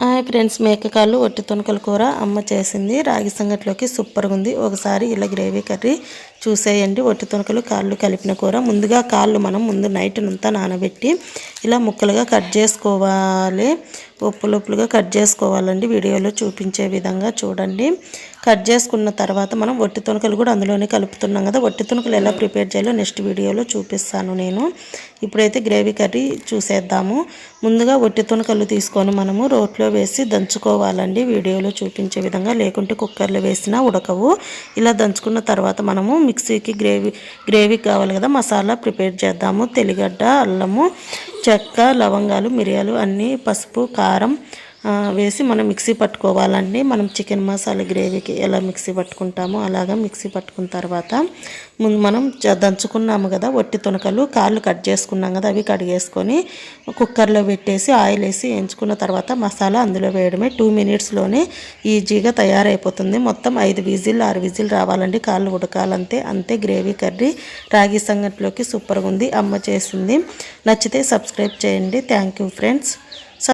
a hi friends మేకకాళ్ళు ఒట్టి తొనకల కూర అమ్మ చేసింది. రాగి సంగట్లోకి సూపర్గా ఉంది ఒకసారి ఇలా గ్రేవీ కర్రీ చూసేయండి. ఒట్టి తుణకలు కాళ్ళు కలిపిన కూర. ముందుగా కాళ్ళు మనం ముందు నైట్ నుంతా నానబెట్టి ఇలా ముక్కలుగా కట్ చేసుకోవాలి. ఉప్పులుప్పులుగా కట్ చేసుకోవాలండి. వీడియోలో చూపించే విధంగా చూడండి. కట్ చేసుకున్న తర్వాత మనం ఒట్టి తుణకలు కూడా అందులోనే కలుపుతున్నాం కదా. ఒట్టి తుణకలు ఎలా ప్రిపేర్ చేయాలో నెక్స్ట్ వీడియోలో చూపిస్తాను నేను. ఇప్పుడైతే గ్రేవీ కర్రీ చూసేద్దాము. ముందుగా ఒట్టి తుణకలు తీసుకొని మనము రోట్లో వేసి దంచుకోవాలండి. వీడియోలో చూపించే విధంగా లేకుంటే కుక్కర్లో వేసినా ఉడకవు. ఇలా దంచుకున్న తర్వాత మనము మిక్సీకి గ్రేవీ గ్రేవీ కావాలి కదా మసాలా ప్రిపేర్ చేద్దాము. తెలిగడ్డ అల్లము చెక్క లవంగాలు మిరియాలు అన్నీ పసుపు కారం వేసి మనం మిక్సీ పట్టుకోవాలండి. మనం చికెన్ మసాలా గ్రేవీకి ఎలా మిక్సీ పట్టుకుంటామో అలాగా మిక్సీ పట్టుకున్న తర్వాత ముందు మనం దంచుకున్నాము కదా ఒట్టి తునకలు కాళ్ళు కట్ చేసుకున్నాం కదా అవి కడిగేసుకొని కుక్కర్లో పెట్టేసి ఆయిల్ వేసి ఎంచుకున్న తర్వాత మసాలా అందులో వేయడమే. టూ మినిట్స్లోనే ఈజీగా తయారైపోతుంది. మొత్తం ఐదు విజిల్ ఆరు విజిల్ రావాలండి. కాళ్ళు ఉడకాలంతే అంతే గ్రేవీ కర్రీ రాగి సంగట్లోకి సూపర్గా ఉంది. అమ్మ చేసింది. నచ్చితే సబ్స్క్రైబ్ చేయండి. Thank friends.